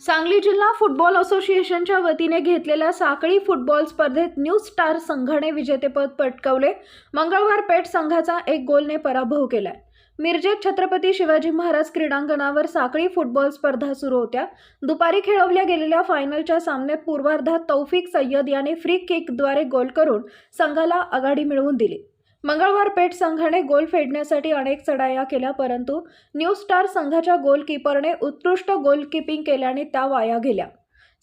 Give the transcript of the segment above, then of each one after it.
सांगली जिल्हा फुटबॉल असोसिएशनच्या वतीने घेतलेल्या साखळी फुटबॉल स्पर्धेत न्यू स्टार संघाने विजेतेपद पटकावले. मंगळवार पेठ संघाचा एक गोलने पराभव केलाय. मिरजेत छत्रपती शिवाजी महाराज क्रीडांगणावर साखळी फुटबॉल स्पर्धा सुरू होत्या. दुपारी खेळवल्या गेलेल्या फायनलच्या सामन्यात पूर्वार्धात तौफिक सय्यद याने फ्री किकद्वारे गोल करून संघाला आघाडी मिळवून दिली. मंगळवार पेठ संघाने गोल फेडण्यासाठी अनेक चढाया केल्या परंतु न्यू स्टार संघाच्या गोलकीपरने उत्कृष्ट गोलकीपिंग केल्याने त्या वाया गेल्या.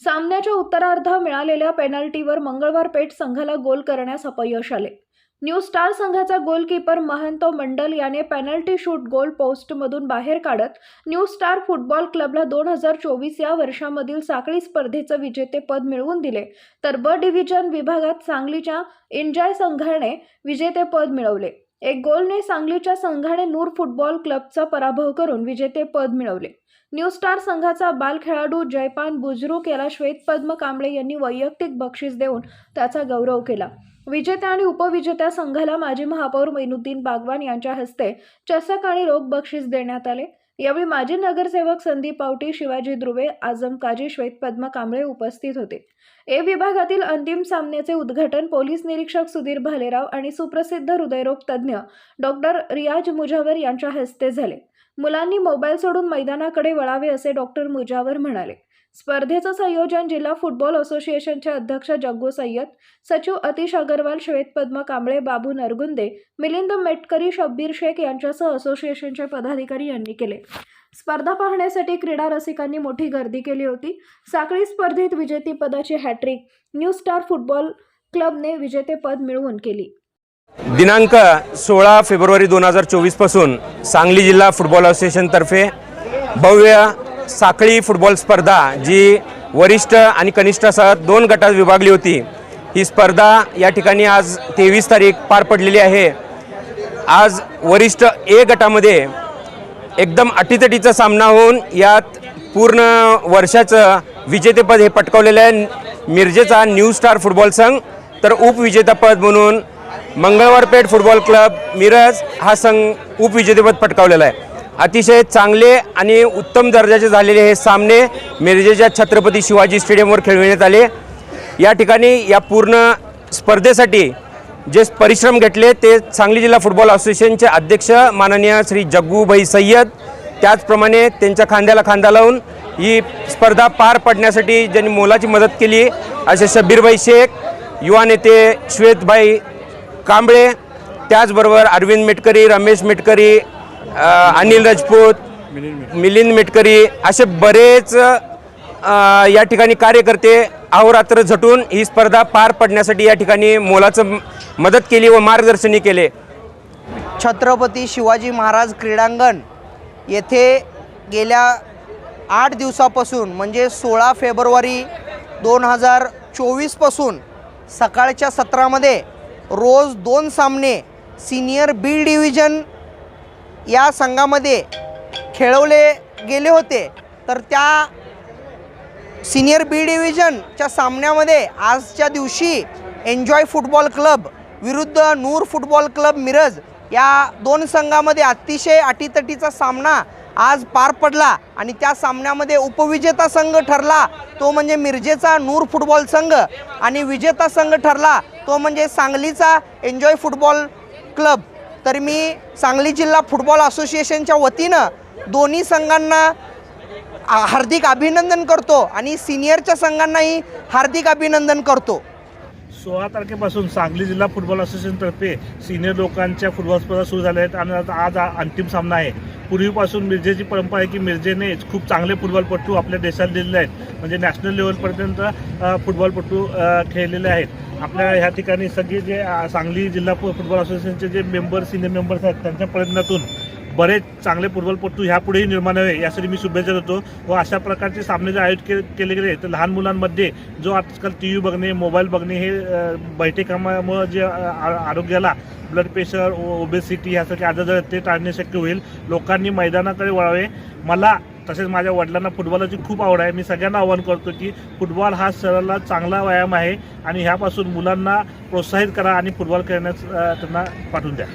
सामन्याच्या उत्तरार्ध मिळालेल्या पेनल्टीवर मंगळवार पेठ संघाला गोल करण्यास अपयश आले. न्यू स्टार संघाचा गोलकीपर महंतो मंडल याने पेनल्टी शूट गोल पोस्टमधून बाहेर काढत न्यू स्टार फुटबॉल क्लबला दोन हजार चोवीस या वर्षामधील साखळी स्पर्धेचं विजेतेपद मिळवून दिले. तर ब डिव्हिजन विभागात सांगलीच्या एन्जॉय संघाने विजेतेपद मिळवले. एक गोलने सांगलीच्या संघाने नूर फुटबॉल क्लबचा पराभव करून विजेतेपद मिळवले. न्यू स्टार संघाचा बाल खेळाडू जयपान बुजरुक याला श्वेतपद्म कांबळे यांनी वैयक्तिक बक्षीस देऊन त्याचा गौरव केला. विजेत्या आणि उपविजेत्या संघाला माजी महापौर मैनुद्दीन बागवान यांच्या हस्ते चषक आणि रोख बक्षीस देण्यात आले. यावेळी माजी नगरसेवक संदीप पावटी शिवाजी ध्रुवे आझम काजी श्वेत पद्म कांबळे उपस्थित होते. ए विभागातील अंतिम सामन्याचे उद्घाटन पोलीस निरीक्षक सुधीर भालेराव आणि सुप्रसिद्ध हृदयरोग तज्ज्ञ डॉक्टर रियाज मुजावर यांच्या हस्ते झाले. मुलांनी मोबाईल सोडून मैदानाकडे वळावे असे डॉक्टर मुजावर म्हणाले. स्पर्धेचं संयोजन जिल्हा फुटबॉल असोसिएशनचे अध्यक्ष जग्गू सय्यद सचिव अतिश अगरवाल श्वेतपद्म कांबळे बाबू नरगुंदे मिलिंद मेटकरी शब्बीर शेख यांच्यासह असोसिएशनचे पदाधिकारी यांनी केले. स्पर्धा पाहण्यासाठी क्रीडा रसिकांनी मोठी गर्दी केली होती. साखळी स्पर्धेत विजेतेपदाची hat trick new star football क्लबने विजेतेपद मिळवून केली. दिनांक सोळा फेब्रुवारी दोन हजार चोवीसपासून सांगली जिल्हा फुटबॉल असोसिएशनतर्फे भव्य साखळी फुटबॉल स्पर्धा जी वरिष्ठ आणि कनिष्ठासह दोन गटात विभागली होती. ही स्पर्धा या ठिकाणी आज तेवीस तारीख पार पडलेली आहे. आज वरिष्ठ ए गटामध्ये एकदम अटीतटीचा सामना होऊन यात पूर्ण वर्षाचं विजेतेपद हे पटकावलेलं आहे. मिरजेचा न्यू स्टार फुटबॉल संघ तर उपविजेतापद म्हणून मंगळवारपेठ फुटबॉल क्लब मिरज हा संघ उपविजेतेपद पटकावलेला आहे. अतिशय चांगले आणि उत्तम दर्जाचे झालेले हे सामने मिरजेच्या छत्रपती शिवाजी स्टेडियमवर खेळविण्यात आले. या ठिकाणी या पूर्ण स्पर्धेसाठी जे परिश्रम घेतले ते सांगली जिल्हा फुटबॉल असोसिएशनचे अध्यक्ष माननीय श्री जग्गूभाई सय्यद त्याचप्रमाणे त्यांच्या खांद्याला खांदा लावून ही स्पर्धा पार पडण्यासाठी ज्यांनी मोलाची मदत केली असे शब्बीरभाई शेख युवा नेते श्वेतभाई कांबळे त्याचबरोबर अरविंद मेटकरी रमेश मेटकरी अनिल राजपूत मिलिंद मेटकरी असे बरेच या ठिकाणी कार्यकर्ते अहोरात्र झटून ही स्पर्धा पार पडण्यासाठी या ठिकाणी मोलाचं मदत केली व मार्गदर्शनही केले. छत्रपती शिवाजी महाराज क्रीडांगण येथे गेल्या आठ दिवसापासून म्हणजे सोळा फेब्रुवारी दोन हजार चोवीसपासून सकाळच्या सत्रामध्ये रोज दोन सामने सिनियर बी डिव्हिजन या संघामध्ये खेळवले गेले होते. तर त्या सिनियर बी डिव्हिजनच्या सामन्यामध्ये आजच्या दिवशी एन्जॉय फुटबॉल क्लब विरुद्ध नूर फुटबॉल क्लब मिरज या दोन संघामध्ये अतिशय अटीतटीचा सामना आज पार पडला आणि त्या सामन्यामध्ये उपविजेता संघ ठरला तो म्हणजे मिरजेचा नूर फुटबॉल संघ. आणि विजेता संघ ठरला तो म्हणजे सांगलीचा एन्जॉय फुटबॉल क्लब. तर मी सांगली जिल्हा फुटबॉल असोसिएशनच्या वतीनं दोन्ही संघांना हार्दिक अभिनंदन करतो आणि सिनियरच्या संघांनाही हार्दिक अभिनंदन करतो. सोळा तारखेपासून सांगली जिल्हा फुटबॉल असोसिएशनतर्फे सिनियर लोकांच्या फुटबॉल स्पर्धा सुरू झाल्या आहेत आणि आता आज अंतिम सामना आहे. पूर्वीपासून मिरजेची परंपरा आहे की मिरजेने खूप चांगले फुटबॉलपटू आपल्या देशात दिलेले आहेत. म्हणजे नॅशनल लेवलपर्यंत फुटबॉलपट्टू फुटबॉलपटू खेळलेले आहेत. आपल्या ह्या ठिकाणी सगळे जे सांगली जिल्हा फुटबॉल असोसिएशनचे जे मेंबर सिनियर मेंबर्स आहेत त्यांच्या प्रयत्नातून बरेच चांगले फुटबॉलपटू ह्यापुढेही निर्माण व्हावे यासाठी मी शुभेच्छा देतो. व अशा प्रकारचे सामने जे आयोजित के केले गेले तर लहान मुलांमध्ये जो आजकाल टी व्ही बघणे मोबाईल बघणे हे बैठे कामामुळं जे आ- आरोग्याला ब्लड प्रेशर ओबेसिटी ह्यासारखे आजार ते टाळणे शक्य होईल लोकांनी मैदानाकडे वळावे. मला तसेच माझ्या वडिलांना फुटबॉलाची खूप आवड आहे. मी सगळ्यांना आवाहन करतो की फुटबॉल हा शरीराला चांगला व्यायाम आहे आणि ह्यापासून मुलांना प्रोत्साहित करा आणि फुटबॉल खेळण्यास त्यांना पाठवून द्या.